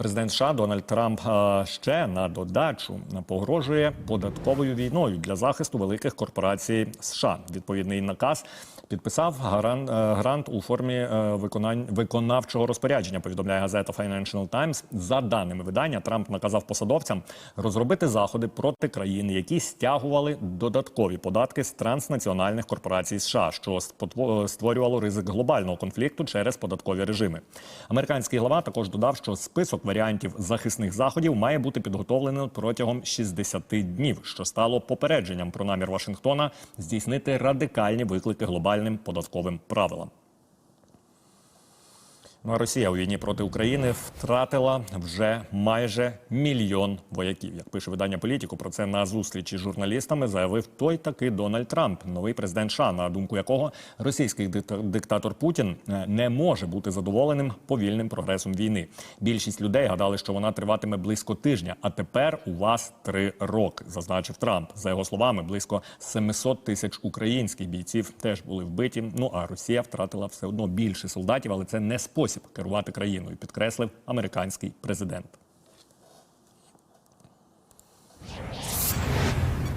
Президент США Дональд Трамп е, ще на додачу погрожує податковою війною для захисту великих корпорацій США. Відповідний наказ підписав гарант, е, грант у формі е, виконань виконавчого розпорядження. Повідомляє газета Financial Times. За даними видання, Трамп наказав посадовцям розробити заходи проти країн, які стягували додаткові податки з транснаціональних корпорацій США, що спотво- створювало ризик глобального конфлікту через податкові режими. Американський глава також додав, що список варіантів захисних заходів має бути підготовлено протягом 60 днів, що стало попередженням про намір Вашингтона здійснити радикальні виклики глобальним податковим правилам. Ну Росія у війні проти України втратила вже майже мільйон вояків. Як пише видання політику, про це на зустрічі з журналістами заявив той таки Дональд Трамп, новий президент США, на думку якого російський дикта- диктатор Путін е, не може бути задоволеним повільним прогресом війни. Більшість людей гадали, що вона триватиме близько тижня. А тепер у вас три роки, зазначив Трамп. За його словами, близько 700 тисяч українських бійців теж були вбиті. Ну а Росія втратила все одно більше солдатів, але це не спосіб керувати країною, підкреслив американський президент.